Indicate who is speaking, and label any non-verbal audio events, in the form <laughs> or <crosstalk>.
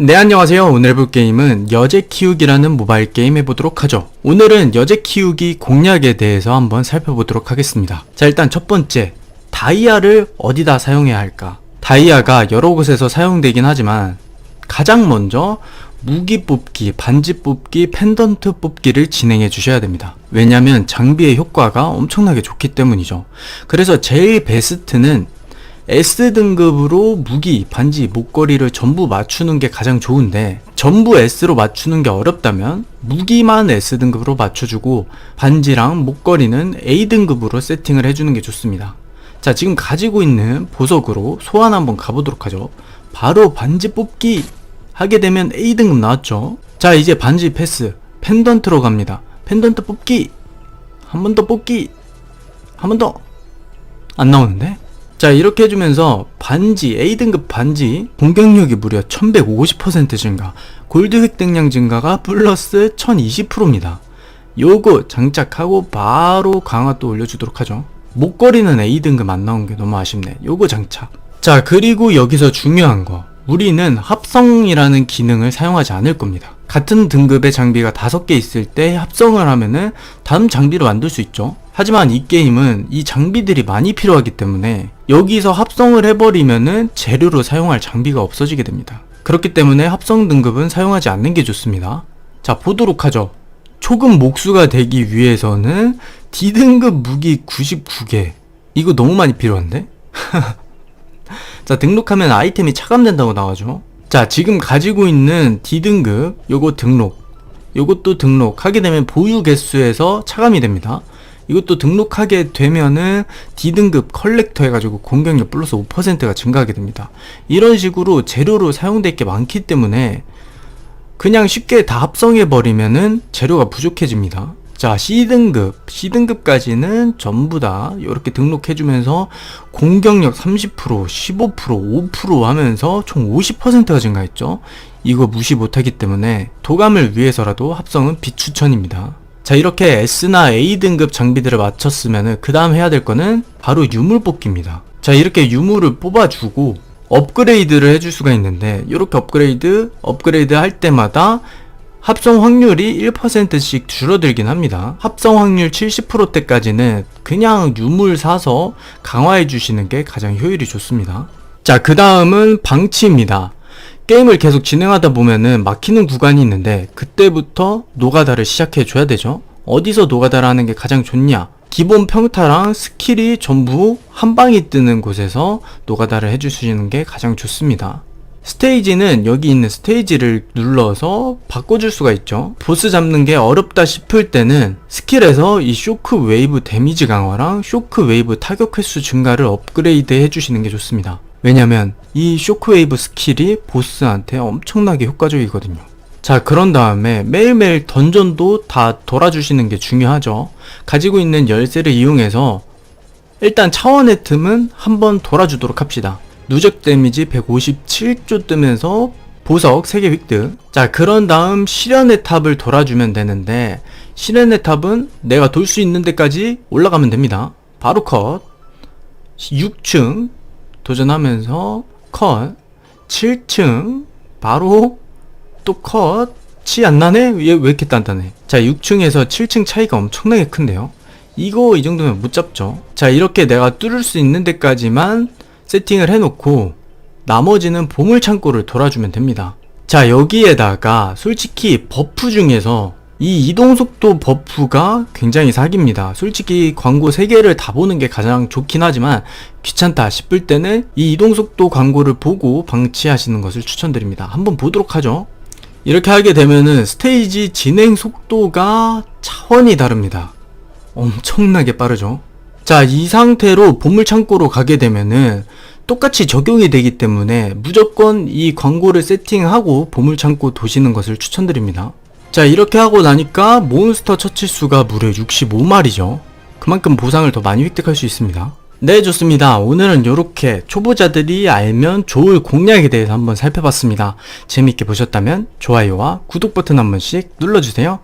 Speaker 1: 네 안녕하세요. 오늘 해볼 게임은 여제 키우기라는 모바일 게임 해보도록 하죠. 오늘은 여제 키우기 공략에 대해서 한번 살펴보도록 하겠습니다. 자 일단 첫 번째. 다이아를 어디다 사용해야 할까? 다이아가 여러 곳에서 사용되긴 하지만 가장 먼저 무기 뽑기, 반지 뽑기, 펜던트 뽑기를 진행해 주셔야 됩니다. 왜냐면 장비의 효과가 엄청나게 좋기 때문이죠. 그래서 제일 베스트는 S등급으로 무기, 반지, 목걸이를 전부 맞추는 게 가장 좋은데 전부 S로 맞추는 게 어렵다면 무기만 S등급으로 맞춰주고 반지랑 목걸이는 A등급으로 세팅을 해주는 게 좋습니다. 자 지금 가지고 있는 보석으로 소환 한번 가보도록 하죠. 바로 반지 뽑기 하게 되면 A등급 나왔죠. 자 이제 반지 패스 펜던트로 갑니다. 펜던트 뽑기 한 번 더 뽑기 한 번 더 안 나오는데? 자 이렇게 해주면서 반지 A등급 반지 공격력이 무려 1150% 증가 골드 획득량 증가가 플러스 1020%입니다. 요거 장착하고 바로 강화 또 올려주도록 하죠. 목걸이는 A등급 안 나온 게 너무 아쉽네. 요거 장착. 자 그리고 여기서 중요한 거. 우리는 합성이라는 기능을 사용하지 않을 겁니다 같은 등급의 장비가 5개 있을 때 합성을 하면은 다음 장비로 만들 수 있죠 하지만 이 게임은 이 장비들이 많이 필요하기 때문에 여기서 합성을 해버리면은 재료로 사용할 장비가 없어지게 됩니다. 그렇기 때문에 합성 등급은 사용하지 않는 게 좋습니다. 자, 보도록 하죠. 초급 목수가 되기 위해서는 D등급 무기 99개. 이거 너무 많이 필요한데? <laughs> 자, 등록하면 아이템이 차감된다고 나와죠. 자, 지금 가지고 있는 D등급, 요거 등록. 요것도 등록하게 되면 보유 개수에서 차감이 됩니다. 이것도 등록하게 되면은 D등급 컬렉터 해가지고 공격력 플러스 5%가 증가하게 됩니다. 이런 식으로 재료로 사용될 게 많기 때문에 그냥 쉽게 다 합성해 버리면은 재료가 부족해집니다. 자, C등급, C등급까지는 전부 다 이렇게 등록해주면서 공격력 30%, 15%, 5% 하면서 총 50%가 증가했죠. 이거 무시 못하기 때문에 도감을 위해서라도 합성은 비추천입니다. 자 이렇게 S나 A등급 장비들을 맞췄으면 그 다음 해야 될 거는 바로 유물 뽑기입니다 자 이렇게 유물을 뽑아주고 업그레이드를 해줄 수가 있는데 이렇게 업그레이드 업그레이드 할 때마다 합성 확률이 1%씩 줄어들긴 합니다 합성 확률 70%대까지는 그냥 유물 사서 강화해 주시는 게 가장 효율이 좋습니다 자 그 다음은 방치입니다 게임을 계속 진행하다 보면은 막히는 구간이 있는데 그때부터 노가다를 시작해 줘야 되죠. 어디서 노가다를 하는 게 가장 좋냐? 기본 평타랑 스킬이 전부 한 방이 뜨는 곳에서 노가다를 해주시는 게 가장 좋습니다. 스테이지는 여기 있는 스테이지를 눌러서 바꿔줄 수가 있죠. 보스 잡는 게 어렵다 싶을 때는 스킬에서 이 쇼크 웨이브 데미지 강화랑 쇼크 웨이브 타격 횟수 증가를 업그레이드 해주시는 게 좋습니다. 왜냐면 이 쇼크웨이브 스킬이 보스한테 엄청나게 효과적이거든요. 자, 그런 다음에 매일매일 던전도 다 돌아주시는 게 중요하죠. 가지고 있는 열쇠를 이용해서 일단 차원의 틈은 한번 돌아주도록 합시다. 누적 데미지 157조 뜨면서 보석 3개 획득. 자, 그런 다음 실현의 탑을 돌아주면 되는데, 실현의 탑은 내가 돌 수 있는 데까지 올라가면 됩니다. 바로 컷. 6층 도전하면서 컷. 7층 바로 또 컷이 안 나네? 얘 왜 이렇게 단단해? 자, 6층에서 7층 차이가 엄청나게 큰데요. 이거 이 정도면 못 잡죠. 자, 이렇게 내가 뚫을 수 있는 데까지만 세팅을 해놓고 나머지는 보물 창고를 돌아주면 됩니다. 자, 여기에다가 솔직히 버프 중에서 이 이동속도 버프가 굉장히 사기입니다. 솔직히 광고 3개를 다 보는 게 가장 좋긴 하지만 귀찮다 싶을 때는 이 이동속도 광고를 보고 방치하시는 것을 추천드립니다. 한번 보도록 하죠. 이렇게 하게 되면은 스테이지 진행 속도가 차원이 다릅니다. 엄청나게 빠르죠. 자, 이 상태로 보물 창고로 가게 되면은 똑같이 적용이 되기 때문에 무조건 이 광고를 세팅하고 보물 창고 도시는 것을 추천드립니다. 자, 이렇게 하고 나니까 몬스터 처치수가 무려 65마리죠. 그만큼 보상을 더 많이 획득할 수 있습니다. 네, 좋습니다. 오늘은 이렇게 초보자들이 알면 좋을 공략에 대해서 한번 살펴봤습니다. 재밌게 보셨다면 좋아요와 구독 버튼 한 번씩 눌러주세요.